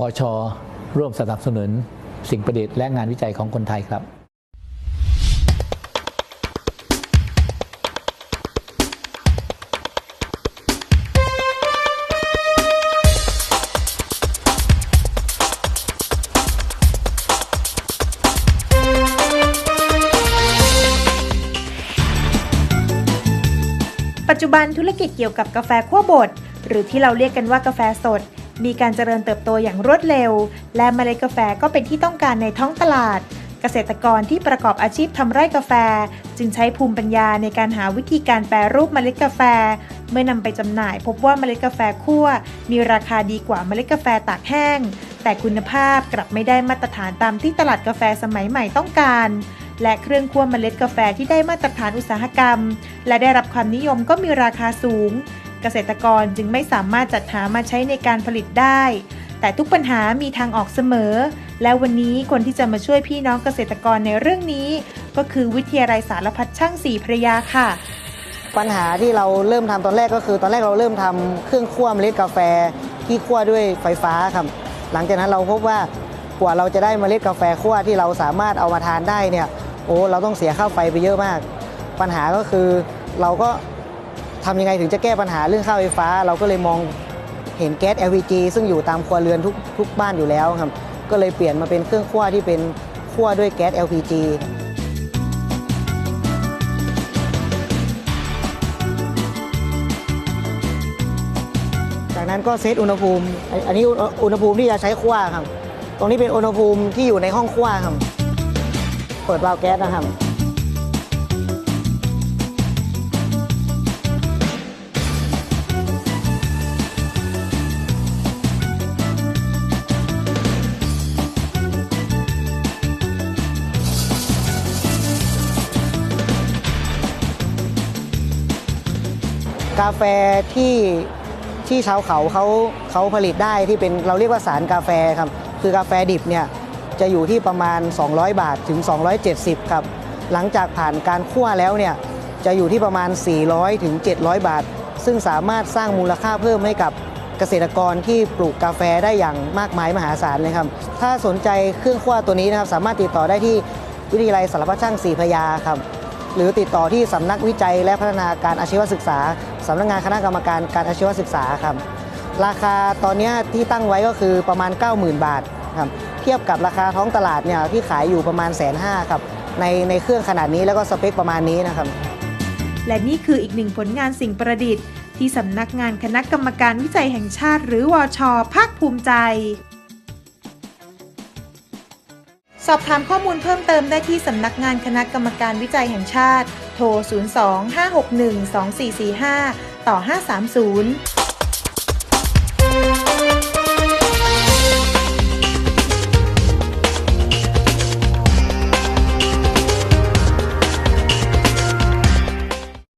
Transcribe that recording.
วช ร่วมสนับสนุน สิ่งประดิษฐ์และงานวิจัยของคนไทยครับปัจจุบันธุรกิจเกี่ยวกับกาแฟคั่วบดหรือที่เราเรียกกันว่ากาแฟสด มีการเจริญเติบโตอย่างรวดเร็ว และเมล็ดกาแฟก็เป็นที่ต้องการในท้องตลาด เกษตรกรที่ประกอบอาชีพทำไร่กาแฟ จึงใช้ภูมิปัญญาในการหาวิธีการแปรรูปเมล็ดกาแฟ เมื่อนำไปจำหน่าย พบว่าเมล็ดกาแฟคั่ว มีราคาดีกว่าเมล็ดกาแฟตากแห้ง แต่คุณภาพกลับไม่ได้มาตรฐานตามที่ตลาดกาแฟสมัยใหม่ต้องการและเครื่องคั่วเมล็ดกาแฟที่ได้มาตรฐานอุตสาหกรรม และได้รับความนิยมก็มีราคาสูง เกษตรกรจึงไม่สามารถจัดหามาใช้ในการผลิตได้ แต่ทุกปัญหามีทางออกเสมอ และวันนี้คนที่จะมาช่วยพี่น้องเกษตรกรในเรื่องนี้ ก็คือวิทยาลัยสารพัดช่างสีพระยาค่ะ ปัญหาที่เราเริ่มทำตอนแรกก็คือ ตอนแรกเราเริ่มทำเครื่องคั่วเมล็ดกาแฟที่คั่วด้วยไฟฟ้าครับหลังจากนั้นเราพบว่ากว่าเราจะได้เมล็ดกาแฟคั่วที่เราสามารถเอามาทานได้เนี่ยโอ้เราต้องเสียค่าไฟไปเยอะมาก ปัญหาก็คือเราก็ ทำยังไงถึงจะแก้ปัญหาเรื่องค่าไฟฟ้า เราก็เลยมองเห็นแก๊ส LPG ซึ่งอยู่ตามครัวเรือนทุกทุกบ้านอยู่แล้วครับ ก็เลยเปลี่ยนมาเป็นเครื่องคั่วที่เป็นคั่วด้วยแก๊ส LPG จากนั้นก็เซตอุณหภูมิ อันนี้อุณอุณหภูมิที่จะใช้คั่วครับ ตรงนี้เป็นอุณหภูมิที่อยู่ในห้องคั่วครับ เปิดวาล์วแก๊สนะครับ กาแฟที่ที่ชาวเขาเขาเขาผลิตได้ที่เป็นเราเรียกว่าสารกาแฟครับ คือกาแฟดิบเนี่ยจะอยู่ที่ประมาณ 200 บาทถึง 270 ครับ หลังจากผ่านการคั่วแล้วเนี่ยจะอยู่ที่ประมาณ 400 ถึง 700 บาท ซึ่งสามารถสร้างมูลค่าเพิ่มให้กับเกษตรกรที่ปลูกกาแฟได้อย่างมากมายมหาศาลเลยครับ ถ้าสนใจเครื่องคั่วตัวนี้นะครับสามารถติดต่อได้ที่วิทยาลัยสารพัดช่างสีพยาครับ หรือติดต่อที่สำนักวิจัยและพัฒนาการอาชีวศึกษาสำนักงานคณะกรรมการการอาชีวศึกษาครับราคาตอนนี้ที่ตั้งไว้ก็คือประมาณ 90,000 บาทครับเทียบกับราคาท้องตลาดเนี่ยที่ขายอยู่ประมาณแสนห้าครับในในเครื่องขนาดนี้แล้วก็สเปคประมาณนี้นะครับ และนี่คืออีกหนึ่งผลงานสิ่งประดิษฐ์ ที่สำนักงานคณะกรรมการวิจัยแห่งชาติ หรือวอชภาคภูมิใจ อบถามข้อมูลเพิ่มเติมได้ที่สำนักงานคณะกรรมการวิจัยแห่งชาติ โทร 02 561 2445 ต่อ 530